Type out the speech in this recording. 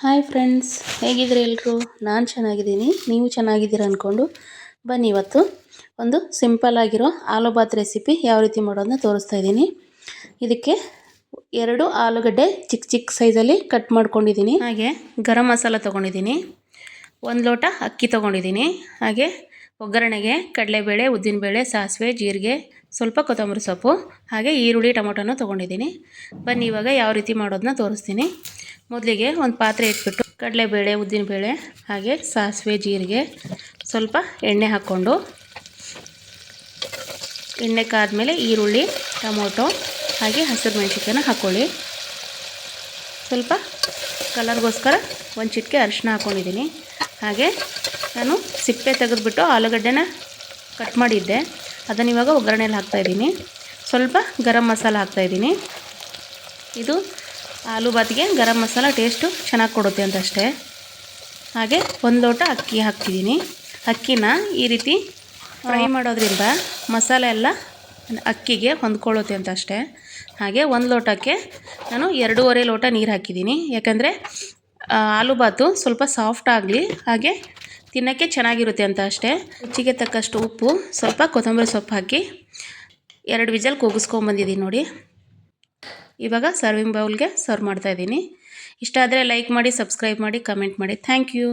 Hi friends ಹೇಗಿದ್ರೆ ಎಲ್ಲರೂ ನಾನು ಚೆನ್ನಾಗಿದ್ದೀನಿ. ನೀವು ಚೆನ್ನಾಗಿದ್ದೀರ ಅಂದ್ಕೊಂಡು ಬನ್ನಿ ಇವತ್ತು ಒಂದು ಸಿಂಪಲ್ ಆಗಿರೋ ಆಲೂ ಬಾತ್ ರೆಸಿಪಿ ಯಾವ ರೀತಿ ಮಾಡೋದನ್ನ ತೋರಿಸ್ತಾ ಇದ್ದೀನಿ. ಇದಕ್ಕೆ ಎರಡು ಆಲೂಗಡ್ಡೆ ಚಿಕ್ಕ ಚಿಕ್ಕ ಸೈಜಲ್ಲಿ ಕಟ್ ಮಾಡ್ಕೊಂಡಿದ್ದೀನಿ. ಹಾಗೆ ಗರಂ ಮಸಾಲ ತೊಗೊಂಡಿದ್ದೀನಿ. ಒಂದು ಲೋಟ ಅಕ್ಕಿ ತೊಗೊಂಡಿದ್ದೀನಿ. ಹಾಗೆ ಒಗ್ಗರಣೆಗೆ ಕಡಲೆಬೇಳೆ, ಉದ್ದಿನಬೇಳೆ, ಸಾಸಿವೆ, ಜೀರಿಗೆ, ಸ್ವಲ್ಪ ಕೊತ್ತಂಬರಿ ಸೊಪ್ಪು, ಹಾಗೆ ಈರುಳ್ಳಿ, ಟೊಮೊಟೊನೂ ತೊಗೊಂಡಿದ್ದೀನಿ. ಬನ್ನಿ ಇವಾಗ ಯಾವ ರೀತಿ ಮಾಡೋದನ್ನ ತೋರಿಸ್ತೀನಿ. ಮೊದಲಿಗೆ ಒಂದು ಪಾತ್ರೆ ಇಟ್ಬಿಟ್ಟು ಕಡಲೆಬೇಳೆ ಉದ್ದಿನಬೇಳೆ ಹಾಗೆ ಸಾಸಿವೆ, ಜೀರಿಗೆ ಸ್ವಲ್ಪ ಎಣ್ಣೆ ಹಾಕ್ಕೊಂಡು ಎಣ್ಣೆ ಕಾದ್ಮೇಲೆ ಈರುಳ್ಳಿ, ಟೊಮೊಟೊ, ಹಾಗೆ ಹಸಿರು ಮೆಣಸಿನ್ಕಾಯನ್ನ ಹಾಕ್ಕೊಳ್ಳಿ ಸ್ವಲ್ಪ ಕಲರ್ಗೋಸ್ಕರ ಒಂದು ಚಿಟಿಕೆ ಅರಿಶಿನ ಹಾಕ್ಕೊಂಡಿದ್ದೀನಿ ಹಾಗೆ ನಾನು ಸಿಪ್ಪೆ ತೆಗೆದುಬಿಟ್ಟು ಆಲೂಗಡ್ಡೆನ ಕಟ್ ಮಾಡಿದ್ದೆ. ಅದನ್ನು ಇವಾಗ ಒಗ್ಗರಣೆಯಲ್ಲಿ ಹಾಕ್ತಾಯಿದ್ದೀನಿ ಸ್ವಲ್ಪ ಗರಂ ಮಸಾಲ ಹಾಕ್ತಾಯಿದ್ದೀನಿ ಇದು ಆಲೂ ಬಾತಿಗೆ ಗರಂ ಮಸಾಲ ಟೇಸ್ಟು ಚೆನ್ನಾಗಿ ಕೊಡುತ್ತೆ ಅಂತ ಅಷ್ಟೇ ಹಾಗೆ ಒಂದು ಲೋಟ ಅಕ್ಕಿ ಹಾಕ್ತಿದ್ದೀನಿ. ಅಕ್ಕಿನ ಈ ರೀತಿ ಫ್ರೈ ಮಾಡೋದ್ರಿಂದ ಮಸಾಲೆ ಎಲ್ಲ ಅಕ್ಕಿಗೆ ಹೊಂದ್ಕೊಳ್ಳುತ್ತೆ ಅಂತ ಅಷ್ಟೇ ಹಾಗೆ ಒಂದು ಲೋಟಕ್ಕೆ ನಾನು ಎರಡೂವರೆ ಲೋಟ ನೀರು ಹಾಕಿದ್ದೀನಿ. ಯಾಕಂದರೆ ಆಲೂ ಬಾತು ಸ್ವಲ್ಪ ಸಾಫ್ಟ್ ಆಗಲಿ ಹಾಗೆ ತಿನ್ನೋಕ್ಕೆ ಚೆನ್ನಾಗಿರುತ್ತೆ ಅಂತ ಅಷ್ಟೇ ರುಚಿಗೆ ತಕ್ಕಷ್ಟು ಉಪ್ಪು ಸ್ವಲ್ಪ ಕೊತ್ತಂಬರಿ ಸೊಪ್ಪು ಹಾಕಿ ಎರಡು ವಿಜಲ್ ಕೂಗಿಸ್ಕೊಂಬಂದಿದ್ದೀನಿ ನೋಡಿ. ಇವಾಗ ಸರ್ವಿಂಗ್ ಬೌಲ್ಗೆ ಸರ್ವ್ ಮಾಡ್ತಾಯಿದ್ದೀನಿ ಇಷ್ಟ ಆದರೆ ಲೈಕ್ ಮಾಡಿ ಸಬ್ಸ್ಕ್ರೈಬ್ ಮಾಡಿ ಕಮೆಂಟ್ ಮಾಡಿ. Thank you